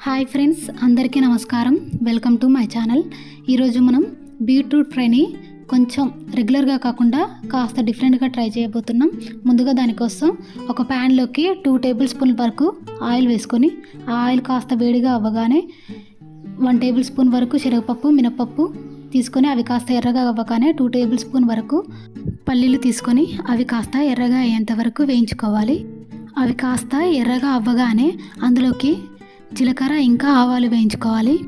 Hi friends అందరికీ నమస్కారం. Welcome to my channel. ఈరోజు మనం బీట్రూట్ ఫ్రైని కొంచెం రెగ్యులర్గా కాకుండా కాస్త డిఫరెంట్గా ట్రై చేయబోతున్నాం. ముందుగా దానికోసం ఒక ప్యాన్లోకి టూ టేబుల్ స్పూన్ వరకు ఆయిల్ వేసుకొని ఆ ఆయిల్ కాస్త వేడిగా అవ్వగానే వన్ టేబుల్ స్పూన్ వరకు శనగపప్పు మినపప్పు తీసుకొని అవి కాస్త ఎర్రగా అవ్వగానే టూ టేబుల్ స్పూన్ వరకు పల్లీలు తీసుకొని అవి కాస్త ఎర్రగా అయ్యేంత వరకు వేయించుకోవాలి. అవి కాస్త ఎర్రగా అవ్వగానే అందులోకి జీలకర్ర ఇంకా ఆవాలు వేయించుకోవాలి.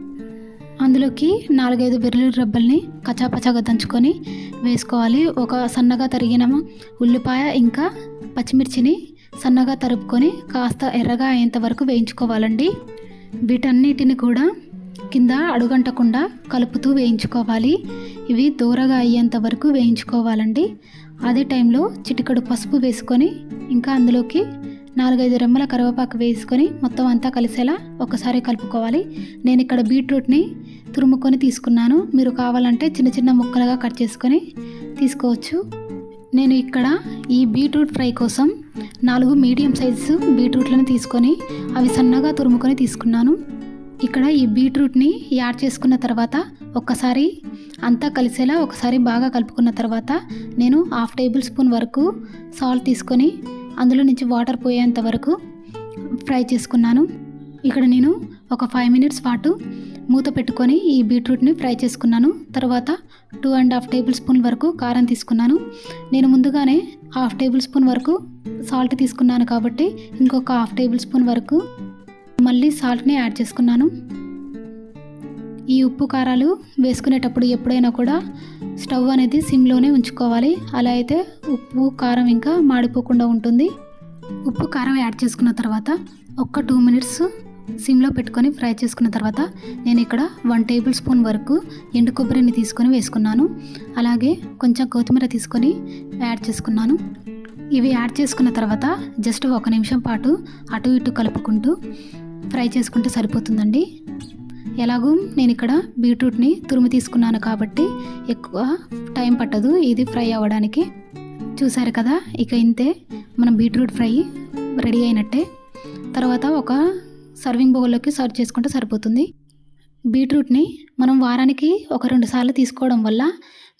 అందులోకి నాలుగైదు వెల్లుల్లి రబ్బల్ని కచ్చాపచ్చాగా దంచుకొని వేసుకోవాలి. ఒక సన్నగా తరిగిన ఉల్లిపాయ ఇంకా పచ్చిమిర్చిని సన్నగా తరుపుకొని కాస్త ఎర్రగా అయ్యేంత వరకు వేయించుకోవాలండి. వీటన్నిటిని కూడా కింద అడుగంటకుండా కలుపుతూ వేయించుకోవాలి. ఇవి దూరగా అయ్యేంత వరకు వేయించుకోవాలండి. అదే టైంలో చిటికడు పసుపు వేసుకొని ఇంకా అందులోకి నాలుగైదు రెమ్మల కరివేపాకు వేసుకొని మొత్తం అంతా కలిసేలా ఒకసారి కలుపుకోవాలి. నేను ఇక్కడ బీట్రూట్ని తురుముకొని తీసుకున్నాను. మీరు కావాలంటే చిన్న చిన్న ముక్కలుగా కట్ చేసుకొని తీసుకోవచ్చు. నేను ఇక్కడ ఈ బీట్రూట్ ఫ్రై కోసం నాలుగు మీడియం సైజు బీట్రూట్లను తీసుకొని అవి సన్నగా తురుముకొని తీసుకున్నాను. ఇక్కడ ఈ బీట్రూట్ని యాడ్ చేసుకున్న తర్వాత ఒక్కసారి అంతా కలిసేలా ఒకసారి బాగా కలుపుకున్న తర్వాత నేను హాఫ్ టేబుల్ స్పూన్ వరకు సాల్ట్ తీసుకొని అందులో నుంచి వాటర్ పోయేంత వరకు ఫ్రై చేసుకున్నాను. ఇక్కడ నేను ఒక ఫైవ్ మినిట్స్ పాటు మూత పెట్టుకొని ఈ బీట్రూట్ని ఫ్రై చేసుకున్నాను. తర్వాత two and half tablespoon వరకు కారం తీసుకున్నాను. నేను ముందుగానే హాఫ్ టేబుల్ స్పూన్ వరకు సాల్ట్ తీసుకున్నాను కాబట్టి ఇంకొక హాఫ్ టేబుల్ స్పూన్ వరకు మళ్ళీ సాల్ట్ని యాడ్ చేసుకున్నాను. ఈ ఉప్పు కారాలు వేసుకునేటప్పుడు ఎప్పుడైనా కూడా స్టవ్ అనేది సిమ్లోనే ఉంచుకోవాలి. అలా అయితే ఉప్పు కారం ఇంకా మాడిపోకుండా ఉంటుంది. ఉప్పు కారం యాడ్ చేసుకున్న తర్వాత ఒక్క టూ మినిట్స్ సిమ్లో పెట్టుకొని ఫ్రై చేసుకున్న తర్వాత నేను ఇక్కడ వన్ టేబుల్ స్పూన్ వరకు ఎండు కొబ్బరిని తీసుకొని వేసుకున్నాను. అలాగే కొంచెం కొత్తిమీర తీసుకొని యాడ్ చేసుకున్నాను. ఇవి యాడ్ చేసుకున్న తర్వాత జస్ట్ ఒక నిమిషం పాటు అటు ఇటు కలుపుకుంటూ ఫ్రై చేసుకుంటే సరిపోతుందండి. ఎలాగూ నేను ఇక్కడ బీట్రూట్ని తురుము తీసుకున్నాను కాబట్టి ఎక్కువ టైం పట్టదు. ఇది ఫ్రై అవ్వడానికి. చూసారు కదా? ఇక ఇంతే. మనం బీట్రూట్ ఫ్రై రెడీ అయినట్టే. తర్వాత ఒక సర్వింగ్ బౌల్లోకి సర్వ్ చేసుకుంటే సరిపోతుంది. బీట్రూట్ని మనం వారానికి ఒక రెండు సార్లు తీసుకోవడం వల్ల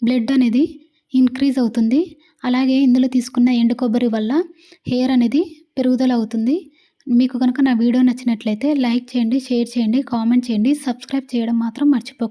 బ్లడ్ అనేది ఇంక్రీజ్ అవుతుంది. అలాగే ఇందులో తీసుకున్న ఎండు కొబ్బరి వల్ల హెయిర్ అనేది పెరుగుదల అవుతుంది. మీకు కనుక నా వీడియో నచ్చినట్లయితే లైక్ చేయండి షేర్ చేయండి కామెంట్ చేయండి. సబ్స్క్రైబ్ చేయడం మాత్రం మర్చిపో